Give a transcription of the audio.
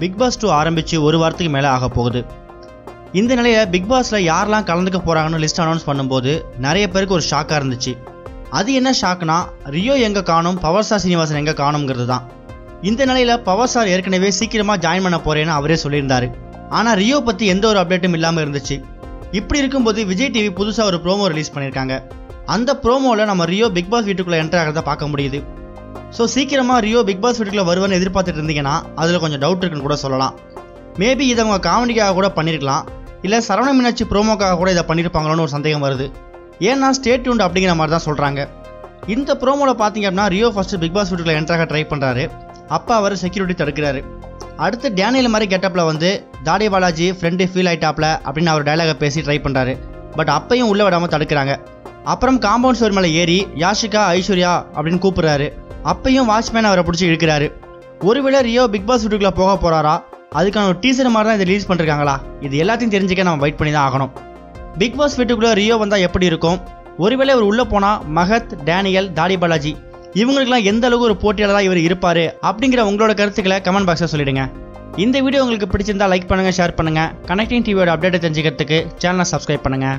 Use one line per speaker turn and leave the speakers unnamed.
Big pass two ஆரம்பித்து ஒரு வாரத்துக்கு மேலே ஆக போகுது. இந்த நிலையை பிக் பாஸில் யாரெல்லாம் கலந்துக்க போகிறாங்கன்னு லிஸ்ட் அனௌன்ஸ் பண்ணும்போது நிறைய பேருக்கு ஒரு ஷாக்காக இருந்துச்சு. அது என்ன ஷாக்னா ரியோ எங்கே காணும் பவர் ஸ்டார் சீனிவாசன் எங்கே காணுங்கிறது தான். இந்த நிலையில் பவர் ஸ்டார் ஏற்கனவே சீக்கிரமாக ஜாயின் பண்ண போகிறேன்னு அவரே சொல்லியிருந்தார். ஆனால் ரியோ பற்றி எந்த ஒரு அப்டேட்டும் இல்லாமல் இருந்துச்சு. இப்படி இருக்கும்போது விஜய் டிவி புதுசாக ஒரு ப்ரோமோ ரிலீஸ் பண்ணியிருக்காங்க அந்த ப்ரோமோவில் நம்ம ரியோ பிக் பாஸ் வீட்டுக்குள்ளே என்டர் ஆகிறத பார்க்க முடியுது. ஸோ சீக்கிரமாக ரியோ பிக் பாஸ் வீட்டுக்குள்ளே வருவான்னு எதிர்பார்த்துட்டு இருந்தீங்கன்னா அதில் கொஞ்சம் டவுட் இருக்குன்னு கூட சொல்லலாம். மேபி இதை அவங்க காமெடிக்காக கூட பண்ணியிருக்கலாம் இல்லை சரவண மீனாட்சி ப்ரோமோக்காக கூட இதை பண்ணியிருப்பாங்களோன்னு ஒரு சந்தேகம் வருது. ஏன்னா ஸ்டேட் உண்டு அப்படிங்கிற மாதிரி தான் சொல்கிறாங்க இந்த ப்ரோமோவில் பார்த்தீங்க அப்படின்னா ரியோ ஃபஸ்ட்டு பிக் பாஸ் வீட்டுக்குள்ள என்ட்ராக ட்ரை பண்ணுறாரு அப்போ அவர் செக்யூரிட்டி தடுக்கிறாரு. அடுத்து டேனியல் மாதிரி கெட்டப்பில் வந்து தாடி பாலாஜி ஃப்ரெண்டு ஃபீல் ஆயிட்டாப்ல அப்படின்னு அவர் டைலாகை பேசி ட்ரை பண்ணுறாரு பட் அப்பையும் உள்ளே விடாமல் தடுக்கிறாங்க. அப்புறம் காம்பவுண்ட் சுவர் மேலே ஏறி யாஷிகா ஐஸ்வர்யா அப்படின்னு கூப்பிடுறாரு. அப்பையும் வாட்ச்மேன் அவரை பிடிச்சி இழுக்கிறாரு. ஒருவேளை ரியோ பிக் பாஸ் வீட்டுக்குள்ளே போக போகிறாரா அதுக்கான ஒரு டீசர் மாதிரி தான் இதை ரிலீஸ் பண்ணிருக்காங்களா இது எல்லாத்தையும் தெரிஞ்சுக்க நம்ம வெயிட் பண்ணி தான் ஆகணும். பிக் பாஸ் வீட்டுக்குள்ளே ரியோ வந்தால் எப்படி இருக்கும்? ஒருவேளை இவர் உள்ளே போனால் மகத் டேனியல் தாடி பாலாஜி இவங்களுக்குலாம் எந்த அளவுக்கு ஒரு போட்டியாளராக இவர் இருப்பார் அப்படிங்கிற உங்களோட கருத்துக்களை கமெண்ட் பாக்ஸில் சொல்லிடுங்க. இந்த வீடியோ உங்களுக்கு பிடிச்சிருந்தா லைக் பண்ணுங்கள் ஷேர் பண்ணுங்கள் கனெக்டிங் டிவியோட அப்டேட்டை தெரிஞ்சுக்கிறதுக்கு சேனலை சப்ஸ்கிரைப் பண்ணுங்கள்